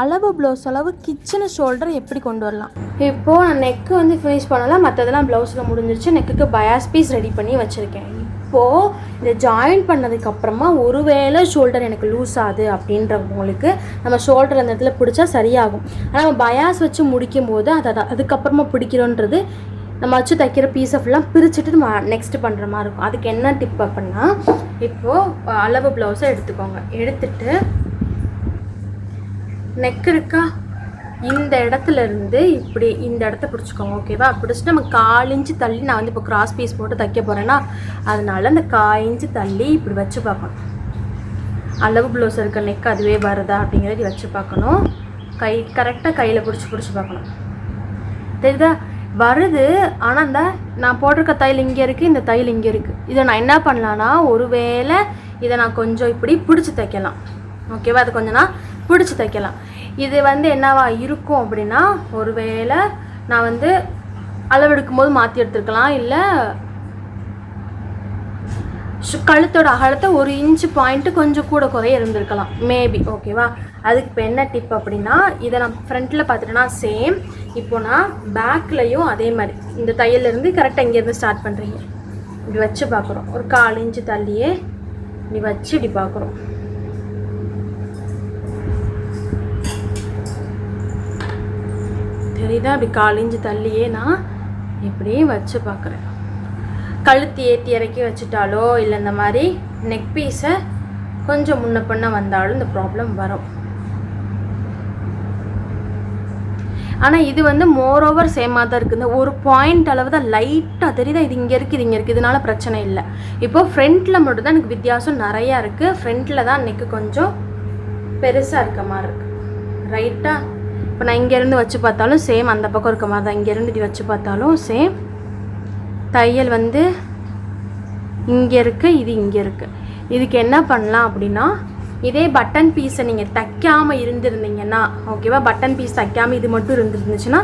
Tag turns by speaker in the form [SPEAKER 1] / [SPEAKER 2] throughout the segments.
[SPEAKER 1] அளவு ப்ளவுஸ் அளவு kitchen shoulder எப்படி கொண்டு வரலாம்? இப்போது நான் நெக்கு வந்து ஃபினிஷ் பண்ணலாம் மற்றதெல்லாம் ப்ளவுஸில் முடிஞ்சிருச்சு. நெக்குக்கு பயாஸ் பீஸ் ரெடி பண்ணி வச்சுருக்கேன். இப்போது இதை ஜாயின் பண்ணதுக்கப்புறமா ஒருவேளை ஷோல்டர் எனக்கு லூஸ் ஆகுது அப்படின்றவங்களுக்கு நம்ம ஷோல்டர் அந்த இடத்துல பிடிச்சா சரியாகும். ஆனால் நம்ம பயாஸ் வச்சு முடிக்கும் போது அதை அதுக்கப்புறமா பிடிக்கிறோன்றது நம்ம வச்சு தைக்கிற பீஸை ஃபுல்லாக பிரிச்சுட்டு நம்ம நெக்ஸ்ட் பண்ணுற மாதிரி இருக்கும். அதுக்கு என்ன டிப் அப்படின்னா இப்போது அளவு ப்ளவுஸை எடுத்துக்கோங்க. எடுத்துட்டு நெக் இருக்கா? இந்த இடத்துல இருந்து இப்படி இந்த இடத்த பிடிச்சிக்கோங்க ஓகேவா பிடிச்சிட்டு நம்ம கால் இன்ச்சு தள்ளி நான் வந்து இப்போ கிராஸ் பீஸ் போட்டு தைக்க போகிறேன்னா அதனால அந்த கால் இன்ச்சு தள்ளி இப்படி வச்சு பார்க்கணும். அளவு ப்ளவுஸ் இருக்க நெக் அதுவே வருதா அப்படிங்கிறத வச்சு பார்க்கணும். கை கரெக்டாக கையில் பிடிச்சி பிடிச்சி பார்க்கணும். தெரியுதா? வருது ஆனால் இந்த நான் போட்டிருக்க தையல் இங்கே இருக்குது இந்த தையல் இங்கே இருக்குது இதை நான் என்ன பண்ணலான்னா ஒருவேளை இதை நான் கொஞ்சம் இப்படி பிடிச்சி தைக்கலாம். ஓகேவா அது கொஞ்சம் நான் பிடிச்சி தைக்கலாம். இது வந்து என்னவா இருக்கும் அப்படின்னா ஒருவேளை நான் வந்து அளவெடுக்கும் போது மாற்றி எடுத்துருக்கலாம். இல்லை கழுத்தோட அகலத்தை ஒரு இன்ச்சு பாயிண்ட்டு கொஞ்சம் கூட குறைய இருந்திருக்கலாம். மேபி ஓகேவா அதுக்கு இப்போ என்ன டிப் அப்படின்னா இதை நான் ஃப்ரண்ட்டில் பார்த்துட்டேன்னா சேம் இப்போ நான் பேக்லேயும் அதே மாதிரி. இந்த தையல்லேருந்து கரெக்டாக இங்கேருந்து ஸ்டார்ட் பண்ணுறீங்க இப்படி வச்சு பார்க்குறோம். ஒரு கால் இன்ச்சு தள்ளியே இப்படி வச்சு இப்படி பார்க்குறோம். தெரியுதா அப்படி காலிஞ்சு தள்ளியே நான் இப்படியே வச்சு பார்க்குறேன். கழுத்து ஏற்றி இறக்கி வச்சுட்டாலோ இல்லை இந்த மாதிரி நெக் பீஸை கொஞ்சம் முன்ன பண்ண வந்தாலும் இந்த ப்ராப்ளம் வரும். ஆனால் இது வந்து மோர் ஓவர் சேமாக தான் இருக்குது இந்த ஒரு பாயிண்ட் அளவு தான் லைட்டாக தெரியுதா? இது இங்கே இருக்குது இது இங்கே இருக்குது இதனால பிரச்சனை இல்லை. இப்போ ஃப்ரண்ட்டில் மட்டும் தான் எனக்கு வித்தியாசம் நிறையா இருக்குது ஃப்ரண்ட்டில் தான் நெக்கு கொஞ்சம் பெருசாக இருக்க மாதிரி இருக்குது ரைட்டாக இப்போ நான் இங்கேருந்து வச்சு பார்த்தாலும் சேம் அந்த பக்கம் இருக்க மாதிரி தான். இங்கேருந்து இப்படி வச்சு பார்த்தாலும் சேம் தையல் வந்து இங்கே இருக்குது இது இங்கே இருக்குது இதுக்கு என்ன பண்ணலாம் அப்படின்னா இதே பட்டன் பீஸை நீங்கள் தைக்காமல் இருந்திருந்தீங்கன்னா ஓகேவா பட்டன் பீஸ் தைக்காமல் இது மட்டும் இருந்துருந்துச்சுன்னா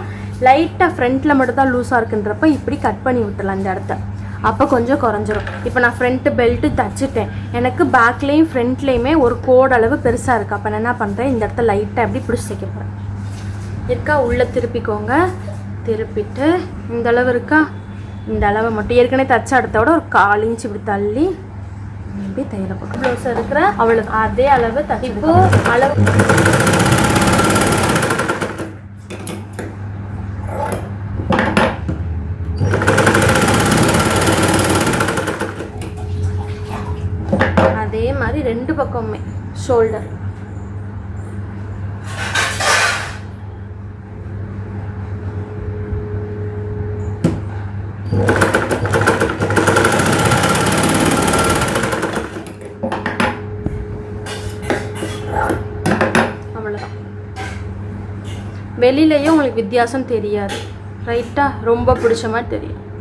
[SPEAKER 1] லைட்டாக ஃப்ரண்ட்டில் மட்டும் தான் லூஸாக இருக்குன்றப்ப இப்படி கட் பண்ணி விட்டுலாம் இந்த இடத்த. அப்போ கொஞ்சம் குறைஞ்சிரும். இப்போ நான் ஃப்ரண்ட்டு பெல்ட்டு தைச்சிட்டேன். எனக்கு பேக்லேயும் ஃப்ரண்ட்லேயுமே ஒரு கோடளவு பெருசாக இருக்குது அப்போ நான் என்ன பண்ணுறேன் இந்த இடத்த லைட்டாக எப்படி பிடிச்சி தைக்க போகிறேன் இருக்கா? உள்ளே திருப்பிக்கோங்க. திருப்பிட்டு இந்த அளவு இருக்கா? இந்த அளவை மட்டும் ஏற்கனவே தச்ச இடத்த விட ஒரு கால் இன்ச் இப்படி தள்ளி இப்படி தையல போட்டு ப்ளவுஸ் இருக்கிற அவ்வளோ அதே அளவு இப்போ அளவு அதே மாதிரி ரெண்டு பக்கமுமே ஷோல்டர் அவ்வளோதான் வெளியிலயும் உங்களுக்கு வித்தியாசம் தெரியாது. ரைட்டாக ரொம்ப பிடிச்ச மாதிரி தெரியும்.